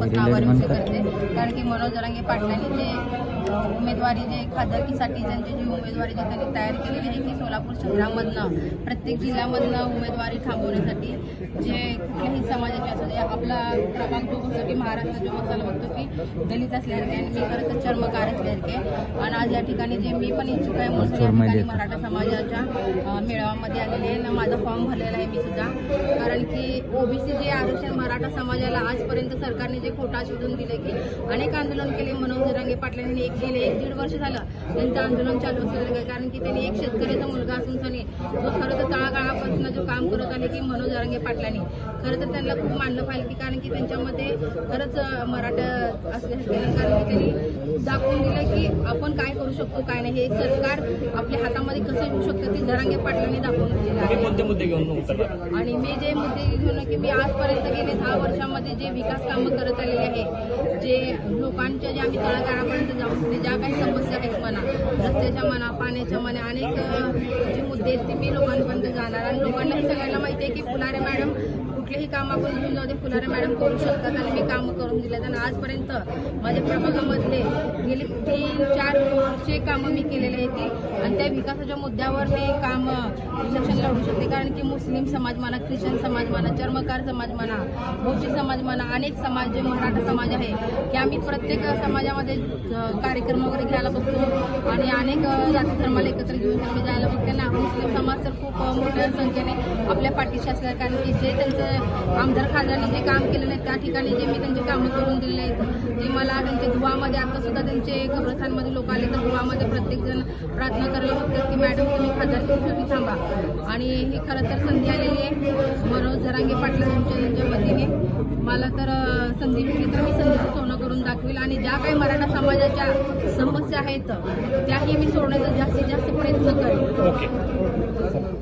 व्यक्त करते. कारण की मनोज जरांगे पाटलांनी जे उमेदवारी जे खासदारकीसाठी त्यांची जी उमेदवारी जी त्यांनी तयार केलेली आहे की सोलापूर शहरामधनं प्रत्येक जिल्ह्यामधनं उमेदवारी थांबवण्यासाठी जे कुठल्याही समाजाचे असू दे आपला जो बघतो की महाराष्ट्र जो बघायला बघतो की दलित असल्यासारखे आणि मी खरं तर चर्मकार असल्यासारखे. आणि आज या ठिकाणी जे मी पण इच्छुक आहे म्हणून या ठिकाणी मराठा समाजाच्या मेळाव्यामध्ये आलेले आहे. आणि माझा फॉर्म भरलेला आहे मी सुद्धा. कारण की ओबीसी जे आरक्षण समाजाला आजपर्यंत सरकारने जे खोटा शोधून दिले की अनेक आंदोलन केले मनोज पाटील पाटलांनी एक गेले एक दीड वर्ष झालं त्यांचं आंदोलन चालू असलेलं कारण की त्यांनी एक शेतकऱ्याचा मुलगा असून त्यांनी जो खरं तर तळागाळापासून जो काम करत आले की मनोज रंगे पाटलांनी. खरं तर त्यांना खूप मानलं पाहिजे की कारण की त्यांच्यामध्ये खरंच मराठा असल्या कारण की त्यांनी दाखवून दिलं की काय करू शकतो काय नाही हे सरकार आपल्या हातामध्ये कसं येऊ शकतं ते जरांगे पाटलांनी दाखवून दिलेलं आहे. कोणते मुद्दे घेऊन उतरला? आणि मी जे मुद्दे घेऊन की मी आजपर्यंत गेले दहा वर्षामध्ये जे विकास कामं करत आलेले आहे जे लोकांच्या जे आम्ही तळागाळापर्यंत जाऊन ते ज्या काही समस्या आहेत म्हणा रस्त्याच्या म्हणा पाण्याच्या म्हणा अनेक जे मुद्दे आहेत ते मी लोकांपर्यंत जाणार आणि लोकांना हे सगळ्यांना माहिती आहे की फुलारे मॅडम कुठलेही काम आपण घेऊन जाऊ दे फुलारे मॅडम करू शकतात आणि मी कामं करून दिले आणि आजपर्यंत माझ्या प्रभागामधले गेली तीन चारचे कामं मी केलेले आहेत ते आणि त्या विकासाच्या मुद्द्यावर मी काम इलेक्शन लढू शकते. कारण की मुस्लिम समाज म्हणा ख्रिश्चन समाज म्हणा चर्मकार समाज म्हणा भोजी समाज म्हणा अनेक समाज जे मराठा समाज आहे की आम्ही प्रत्येक समाजामध्ये कार्यक्रम वगैरे घ्यायला बघतो. आणि अनेक जाती धर्माला एकत्र घेऊन आम्ही मुस्लिम समाज तर खूप मोठ्या संख्येने आपल्या पाठीशी असल्या कारण की जे त्यांचं आमदार खासदारांनी जे काम केलेलं आहे त्या ठिकाणी जे मी त्यांची कामं करून दिलेले आहेत ते मला त्यांचे दुवामध्ये आता सुद्धा त्यांचे कब्रस्थानमध्ये लोक आले तर दुवामध्ये प्रत्येकजण प्रार्थना करायला बघतात की मॅडम तुम्ही खासदारकीसाठी थांबा. आणि ही खरं तर संधी आलेली आहे. मनोज झरांगे पाटील यांच्या वतीने. मला तर संधी भेटली तर मी संधीचं सोनं दाखवेल आणि ज्या काही मराठा समाजाच्या समस्या आहेत त्याही मी सोडण्याचा जास्तीत जास्त प्रयत्न करेन.